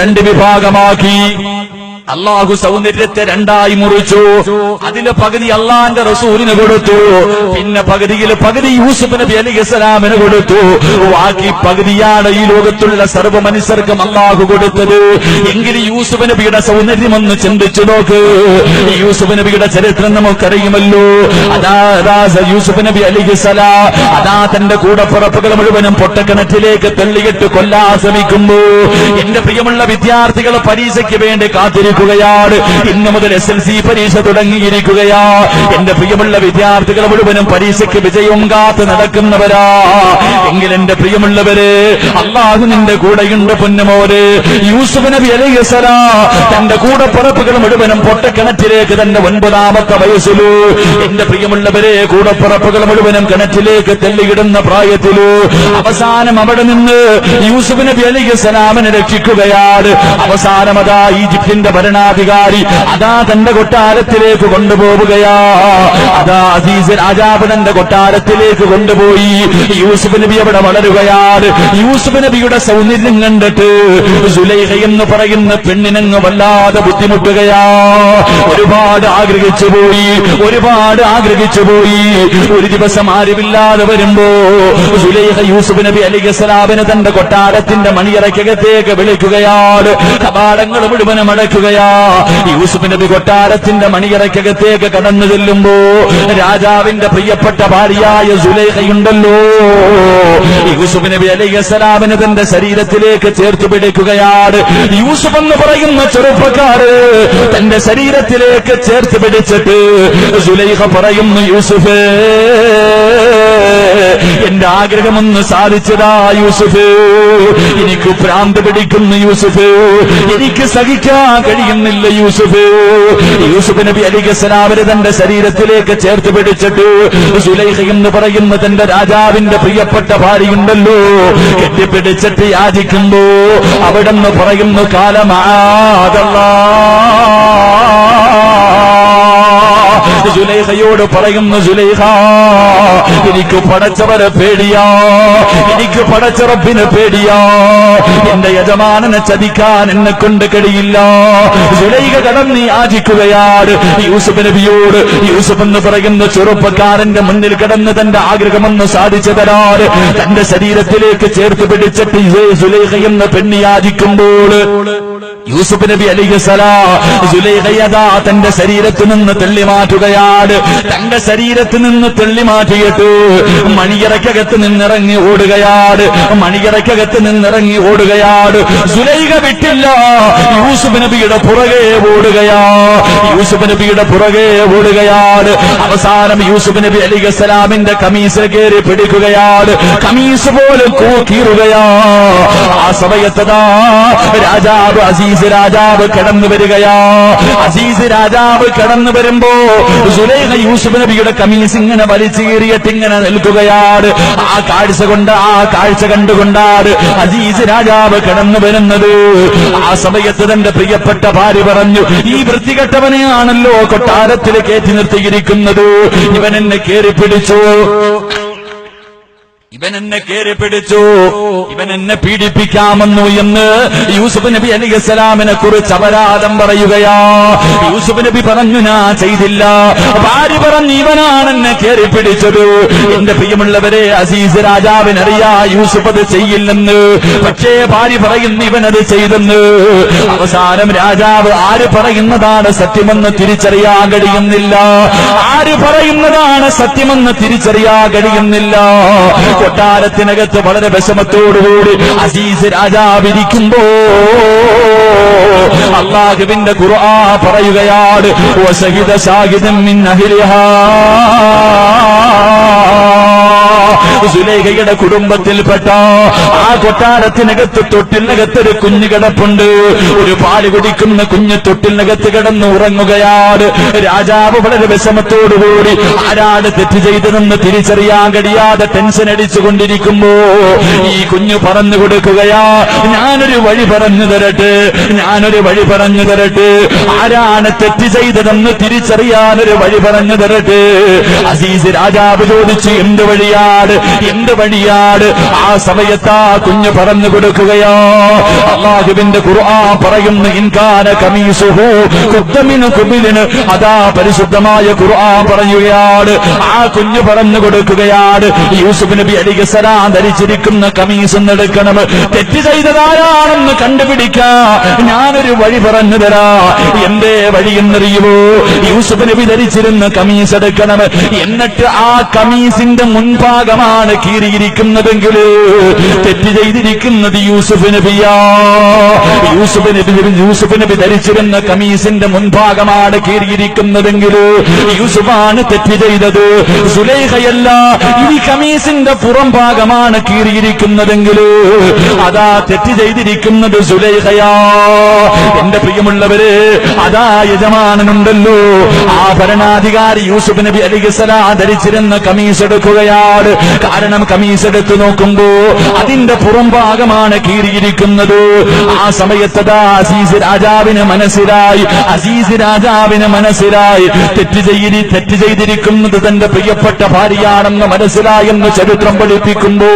രണ്ട് വിഭാഗമാക്കി. അള്ളാഹു സൗന്ദര്യത്തെ രണ്ടായി മുറിച്ചു. അതിലെ പകുതി അള്ളാന്റെ റസൂലിന് കൊടുത്തു. പിന്നെ പകുതിയിൽ പകുതി യൂസുഫ് നബി അലി ഇസ്ലാമിന് കൊടുത്തു. ബാക്കി പകുതിയാണ് ഈ ലോകത്തുള്ള സർവ മനുഷ്യർക്കും അള്ളാഹു കൊടുത്തത്. എങ്കിൽ യൂസുഫ് നബിയുടെ സൗന്ദര്യം ഒന്ന് ചിന്തിച്ചു നോക്ക്. യൂസുഫ് നബിയുടെ ചരിത്രം നമുക്കറിയുമല്ലോ. അതാ അതാ യൂസുഫ് നബി അലി ഇസ്ലാ അതാ തന്റെ കൂടപ്പുറപ്പുകൾ മുഴുവനും പൊട്ടക്കിണറ്റിലേക്ക് തള്ളിയിട്ട് കൊല്ലാൻ ശ്രമിക്കുമ്പോ എന്റെ പ്രിയമുള്ള വിദ്യാർത്ഥികൾ പരീക്ഷയ്ക്ക് വേണ്ടി കാത്തിരിക്കുകയാണ് ഇന്നു മുതൽ എസ് എൽ സി പരീക്ഷ തുടങ്ങിയിരിക്കുകയാ. എന്റെ പ്രിയമുള്ള വിദ്യാർത്ഥികൾ മുഴുവനും പരീക്ഷയ്ക്ക് വിജയം കാത്ത് നടക്കുന്നവരാ. എങ്കിൽ എന്റെ പ്രിയമുള്ളവര് അള്ളാഹു നിന്റെ കൂടെയുണ്ട് പൊന്നുമോര്. യൂസുഫ് നബി അലൈഹിസല തന്റെ കൂടപ്പുറപ്പുകൾ മുഴുവനും പൊട്ടക്കിണറ്റിലേക്ക് തന്റെ ഒൻപതാമത്തെ വയസ്സിലു. എന്റെ പ്രിയമുള്ളവരെ കൂടെ കൂടപ്പുറപ്പുകൾ മുഴുവനും കിണറ്റിലേക്ക് തെല്ലിയിടുന്ന പ്രായത്തിലു. അവസാനം അവിടെ നിന്ന് യൂസുഫ് നബി അലൈഹി സ്വലാമിനെ രക്ഷിക്കുകയാണ്. അവസാനം അതാ ഈജിപ്തിന്റെ ഭരണാധികാരി അതാ തന്റെ കൊട്ടാരത്തിലേക്ക് കൊണ്ടുപോവുകയാ. അതാ അസീസ് രാജാവ് തന്റെ കൊട്ടാരത്തിലേക്ക് കൊണ്ടുപോയി. യൂസുഫ് നബി അവിടെ വളരുകയാണ്. യൂസുഫ് നബിയുടെ സൗന്ദര്യം കണ്ടിട്ട് സുലൈഹ എന്ന് പറയുന്ന പെണ്ണിനങ്ങ് വല്ലാതെ ബുദ്ധിമുട്ടുകയാ. ഒരുപാട് ആഗ്രഹിച്ചു പോയി. ഒരുപാട് ആഗ്രഹിച്ചു പോയി. ഒരു ദിവസം ആരുമില്ലാതെ വരുമ്പോ സുലൈഹ യൂസുഫ് നബി അലി തന്റെ കൊട്ടാരത്തിന്റെ മണിയറയ്ക്കകത്തേക്ക് വിളിക്കുകയാണ്. കപാടങ്ങൾ മുഴുവനും അടയ്ക്കുകയാ യൂസുഫ് നബി കൊട്ടാരത്തിന്റെ മണിയറയ്ക്കകത്തേക്ക് കടന്നു ചെല്ലുമ്പോ രാജാവിന്റെ പ്രിയപ്പെട്ട ഭാര്യയായ സുലേഖയുണ്ടല്ലോ. യൂസുഫ് നബി അലൈഹി തന്റെ ശരീരത്തിലേക്ക് ചേർത്ത് പിടിക്കുകയാണ്. യൂസുഫ് എന്ന് പറയുന്ന ചെറുപ്പക്കാര് തന്റെ ശരീരത്തിലേക്ക് ചേർത്ത് പിടിച്ചിട്ട് സുലൈഹ പറയുന്നു യൂസുഫ് എന്റെ ആഗ്രഹമൊന്ന് സാധിച്ചതാ യൂസുഫ്. എനിക്ക് പ്രാന്ത് പിടിക്കുന്നു യൂസുഫ്. എനിക്ക് സഹിക്കാൻ കഴിയുന്നില്ല യൂസുഫ്. യൂസുഫ് നബി അലിഖലാവര് തന്റെ ശരീരത്തിലേക്ക് ചേർത്ത് പിടിച്ചിട്ട്. സുലൈഹ എന്ന് പറയുന്ന തന്റെ രാജാവിന്റെ പ്രിയപ്പെട്ട ഭാര്യയുണ്ടല്ലോ. കെട്ടിപ്പിടിച്ചിട്ട് യാചിക്കുമ്പോ അവിടെ നിന്ന് പറയുന്നു കാലമാതല്ലാ സുലൈഹയോട് പറയുന്നു ജുലൈഹ എനിക്ക് പടച്ചവരെ പേടിയാ എനിക്ക് പടച്ചറപ്പിന് പേടിയാ എന്റെ യജമാനനെ ചതിക്കാൻ എന്നെ കൊണ്ട് കഴിയില്ല. ജുലൈഹ കടന്ന് യാചിക്കുകയാണ് യൂസുഫ് നബിയോട് യൂസുഫ് എന്ന് പറയുന്ന ചെറുപ്പക്കാരന്റെ മുന്നിൽ കിടന്ന് തന്റെ ആഗ്രഹമെന്ന് സാധിച്ചു തരാറ് തന്റെ ശരീരത്തിലേക്ക് ചേർത്ത് പിടിച്ചിട്ട് സുലൈഹ എന്ന പെണ്ണി യാചിക്കുമ്പോൾ യൂസുഫ് നബി അലിഹി സുലൈഹയതാ തന്റെ ശരീരത്തിൽ നിന്ന് തെള്ളി മാറ്റുകയാണ് തന്റെ ശരീരത്തിൽ നിന്ന് തെള്ളി മാറ്റിയിട്ട്. മണിയറക്കകത്ത് നിന്നിറങ്ങി ഓടുകയാണ് മണിയറയ്ക്കകത്ത് നിന്നിറങ്ങി ഓടുകയാണ് സുലൈക വിട്ടില്ല. യൂസുഫ് നബിയുടെ പുറകെ ഓടുകയാ. യൂസുഫ് നബിയുടെ പുറകെ ഓടുകയാണ് അവസാനം യൂസുഫ് നബി അലി സലാമിന്റെ കമീസ് കയറി പിടിക്കുകയാണ് കമീസ് പോലും കൂക്കീറുകയാ ആ സമയത്തതാ രാജാവ് അസീസ് രാജാവ് കടന്നു വരികയാ. അസീസ് രാജാവ് കടന്നു വരുമ്പോ സുലൈഹ യൂസുഫ് നബിയുടെ കമീസ് ഇങ്ങനെ വലിച്ചീറിയിട്ട് ഇങ്ങനെ നിൽക്കുകയാണ്. ആ കാഴ്ച കൊണ്ട് ആ കാഴ്ച കണ്ടുകൊണ്ടാണ് അസീസ് രാജാവ് കടന്നു വരുന്നത്. ആ സമയത്ത് തന്റെ പ്രിയപ്പെട്ട ഭാര്യ പറഞ്ഞു ഈ വൃത്തികെട്ടവനെയാണല്ലോ കൊട്ടാരത്തിൽ കയറ്റി നിർത്തിയിരിക്കുന്നത്. ഇവൻ എന്നെ കയറി പിടിച്ചു? ഇവൻ എന്നെ കയറി പിടിച്ചു. ഇവൻ എന്നെ പീഡിപ്പിക്കാമെന്നു എന്ന് യൂസുഫ് നബി അലി ഇസ്ലാമിനെ കുറിച്ച് അപരാധം പറയുകയാ. യൂസുഫ് നബി പറഞ്ഞു ഞാൻ ചെയ്തില്ല. ഭാര്യ പറഞ്ഞു ഇവനാണ് എന്നെ കയറി പിടിച്ചത്. എന്റെ പ്രിയമുള്ളവരെ അസീസ് രാജാവിനറിയാ യൂസുഫ് അത് ചെയ്യില്ലെന്ന്. പക്ഷേ ഭാര്യ പറയുന്നു അത് ചെയ്തെന്ന്. അവസാനം രാജാവ് ആര് പറയുന്നതാണ് സത്യമെന്ന് തിരിച്ചറിയാൻ കഴിയുന്നില്ല. ആര് പറയുന്നതാണ് സത്യമെന്ന് തിരിച്ചറിയാൻ കഴിയുന്നില്ല. കൊട്ടാരത്തിനകത്ത് വളരെ വിഷമത്തോടുകൂടി അസീസ് രാജാവിരിക്കുമ്പോ അള്ളാഹുവിന്റെ ഖുർആ പറയുകയാണ് വസഹിദ ഷാഹിദൻ മിൻ അഹ്ലിഹാ. സുലേഖയുടെ കുടുംബത്തിൽപ്പെട്ട ആ കൊട്ടാരത്തിനകത്ത് തൊട്ടിനകത്തൊരു കുഞ്ഞു കിടപ്പുണ്ട്. ഒരു പാൽ കുടിക്കുന്ന കുഞ്ഞ് തൊട്ടിനകത്ത് കിടന്ന് ഉറങ്ങുകയാണ്. രാജാവ് വളരെ വിഷമത്തോടുകൂടി ആരാണ് തെറ്റ് ചെയ്തതെന്ന് തിരിച്ചറിയാൻ കഴിയാതെ ടെൻഷൻ അടിച്ചുകൊണ്ടിരിക്കുമ്പോ ഈ കുഞ്ഞു പറഞ്ഞു കൊടുക്കുകയാ. ഞാനൊരു വഴി പറഞ്ഞു തരട്ടെ ഞാനൊരു വഴി പറഞ്ഞു തരട്ടെ. ആരാണ് തെറ്റ് ചെയ്തതെന്ന് തിരിച്ചറിയാനൊരു വഴി പറഞ്ഞു തരട്ടെ. അസീസ് രാജാവ് ചോദിച്ചു എന്ത് വഴിയാണ്? എന്ത് വഴിയാണ് ആ സമയത്ത് ആ കുഞ്ഞ് പറഞ്ഞു കൊടുക്കുകയോ? അള്ളാഹുവിന്റെ ഖുർആൻ പറയുന്നു ഇൻകാന കമീസുഹു കുബിലിന്. അതാ പരിശുദ്ധമായ ഖുർആൻ പറയുകയാണ് ആ കുഞ്ഞ് പറഞ്ഞു കൊടുക്കുകയാണ് യൂസുഫ് നബി അലിഗസലാം ധരിച്ചിരിക്കുന്ന കമീസ് എടുക്കണം. തെറ്റ് ചെയ്തതാരാണെന്ന് കണ്ടുപിടിക്കാ. ഞാനൊരു വഴി പറഞ്ഞു തരാ. എന്റെ വഴി എന്നറിയുമോ യൂസുഫ് നബി ധരിച്ചിരുന്ന കമീസ് എടുക്കണം. എന്നിട്ട് ആ കമീസിന്റെ മുൻഭാഗമാണ് കീറിയിരിക്കുന്നതെങ്കിൽ തെറ്റ് ചെയ്തിരിക്കുന്നത് യൂസുഫ് നബിയാ. യൂസുഫ് നബി യൂസുഫ് നബി ധരിച്ചിരുന്ന കമീസിന്റെ മുൻഭാഗമാണ് കീറിയിരിക്കുന്നതെങ്കിൽ യൂസുഫാണ് തെറ്റ് ചെയ്തത്. സുലേഖയല്ല ഈ കമീസിന്റെ പുറം ഭാഗമാണ് കീറിയിരിക്കുന്നതെങ്കിൽ അതാ തെറ്റ് ചെയ്തിരിക്കുന്നത് സുലേഖയാ എന്റെ പ്രിയമുള്ളവരെ അതാ യജമാനനുണ്ടല്ലോ. ആ ഭരണാധികാരി യൂസുഫ് നബി അലിഖലാ ധരിച്ചിരുന്ന കമീസ് എടുക്കുകയാണ്. കാരണം കമീസ് എടുത്തു നോക്കുമ്പോ അതിന്റെ പുറം ഭാഗമാണ് കീറിയിരിക്കുന്നത്. ആ സമയത്തതാ അസീസ് രാജാവിന് മനസ്സിലായി. അസീസ് രാജാവിന് മനസ്സിലായി. തെറ്റ് ചെയ്തി തെറ്റ് ചെയ്തിരിക്കുന്നത് തന്റെ പ്രിയപ്പെട്ട ഭാര്യയാണെന്ന് മനസ്സിലായെന്ന് ചരിത്രം പഠിപ്പിക്കുമ്പോ